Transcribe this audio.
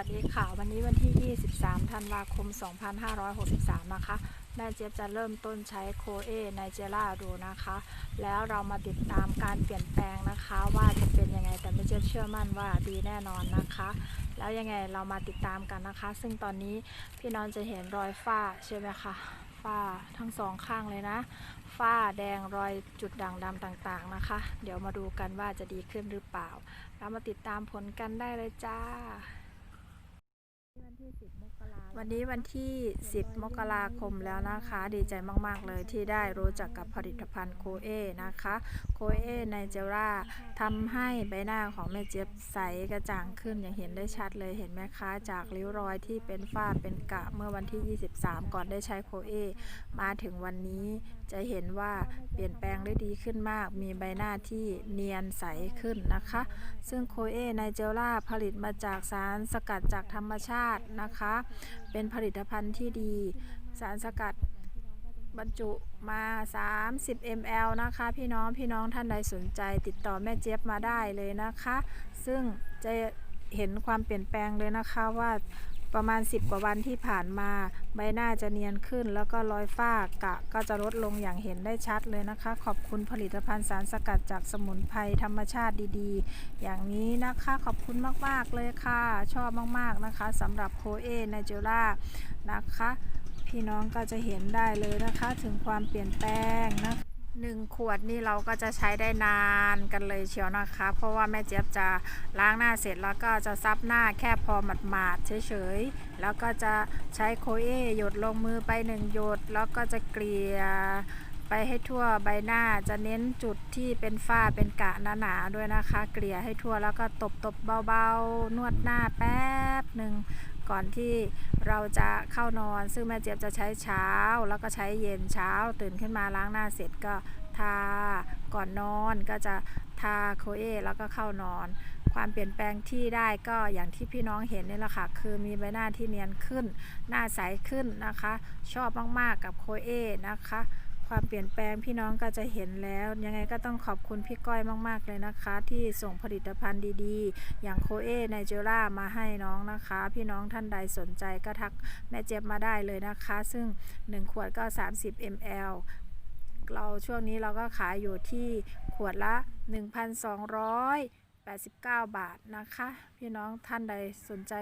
วัสดีค่ะ วันนี้วันที่ 23 ธันวาคม 2563 นะคะ แม่เจี๊ยบจะเริ่มต้นใช้โคเอไนเจล่าดูนะคะ แล้วเรามาติดตามการเปลี่ยนแปลงนะคะ ว่าจะเป็นยังไง แต่แม่เจี๊ยบเชื่อมั่นว่าดีแน่นอนนะคะ แล้วยังไงเรามาติดตามกันนะคะ ซึ่งตอนนี้พี่น้องจะเห็นรอยฝ้าใช่ไหมคะฝ้าทั้งสองข้างเลยนะ ฝ้าแดงรอยจุดด่างดำต่างๆนะคะ เดี๋ยวมาดูกันว่าจะดีขึ้นหรือเปล่า เรามาติดตามผลกันได้เลยจ้า วันนี้วันที่ 10 มกราคมแล้วนะคะ ดีใจมาก ๆ เลยที่ได้รู้จักกับผลิตภัณฑ์โคเอนะคะ โคเอไนเจราทำให้ใบหน้าของแม่เจี๊ยบใสกระจ่างขึ้นอย่างเห็นได้ชัดเลยเห็นไหมคะจากริ้วรอยที่เป็นฝ้าเป็นกระเมื่อวันที่ 23 ก่อนได้ใช้โคเอมาถึงวันนี้จะเห็นว่าเปลี่ยนแปลงได้ดีขึ้นมาก มีใบหน้าที่เนียนใสขึ้นนะคะ ซึ่งโคเอไนเจล่าผลิตมาจากสารสกัดจากธรรมชาตินะคะเป็นผลิตภัณฑ์ที่ดี สารสกัดบรรจุมา 30 ml นะคะ พี่น้องพี่น้องท่านใดสนใจ ติดต่อแม่เจี๊ยบมาได้เลยนะคะ ซึ่งจะเห็นความเปลี่ยนแปลงเลยนะคะว่า ประมาณ 10 กว่าวันที่ผ่านมา ใบหน้าจะเนียนขึ้น แล้วก็รอยฝ้ากะก็จะลดลงอย่างเห็นได้ชัดเลยนะคะ ขอบคุณผลิตภัณฑ์สารสกัดจากสมุนไพรธรรมชาติดีๆ อย่างนี้นะคะขอบคุณมากๆเลยค่ะ ชอบมากๆนะคะสำหรับโคเอนเจล่านะคะ พี่น้องก็จะเห็นได้เลยนะคะ ถึงความเปลี่ยนแปลงนะ หนึ่งขวดนี่เราก็จะใช้ได้นานกันเลยเชียวนะคะ เพราะว่าแม่เจี๊ยบจะล้างหน้าเสร็จแล้วก็จะซับหน้าแค่พอหมาดๆเฉยๆ แล้วก็จะใช้โคเอหยดลงมือไปหนึ่งหยด แล้วก็จะเกลี่ยไปให้ทั่วใบหน้าจะเน้นจุดที่เป็นฝ้าเป็นกระหนาๆด้วยนะคะ เกลี่ยให้ทั่วแล้วก็ตบๆเบาๆ นวดหน้าแป๊บหนึ่ง ก่อนที่เราจะเข้านอน ซึ่งแม่เจี๊ยบจะใช้เช้า แล้วก็ใช้เย็นเช้า ตื่นขึ้นมาล้างหน้าเสร็จก็ทาก่อนนอนก็จะทาโคเอแล้วก็เข้านอน ความเปลี่ยนแปลงที่ได้ก็อย่างที่พี่น้องเห็นนี่แหละค่ะ คือมีใบหน้าที่เนียนขึ้น หน้าใสขึ้นนะคะ ชอบมากๆกับโคเอนะคะ ความเปลี่ยนแปลงพี่น้องก็จะเห็นแล้ว ยังไงก็ต้องขอบคุณพี่ก้อยมาก ๆ เลยนะคะ ที่ส่งผลิตภัณฑ์ดีๆ อย่างโคเอไนเจล่ามาให้น้องนะคะ พี่น้องท่านใดสนใจก็ทักแม่เจี๊ยบมาได้เลยนะคะ ซึ่ง 1 ขวดก็ 30 ml เราช่วงนี้เราก็ขายอยู่ที่ขวดละ 1,289 บาทนะคะ พี่น้องท่านใดสนใจ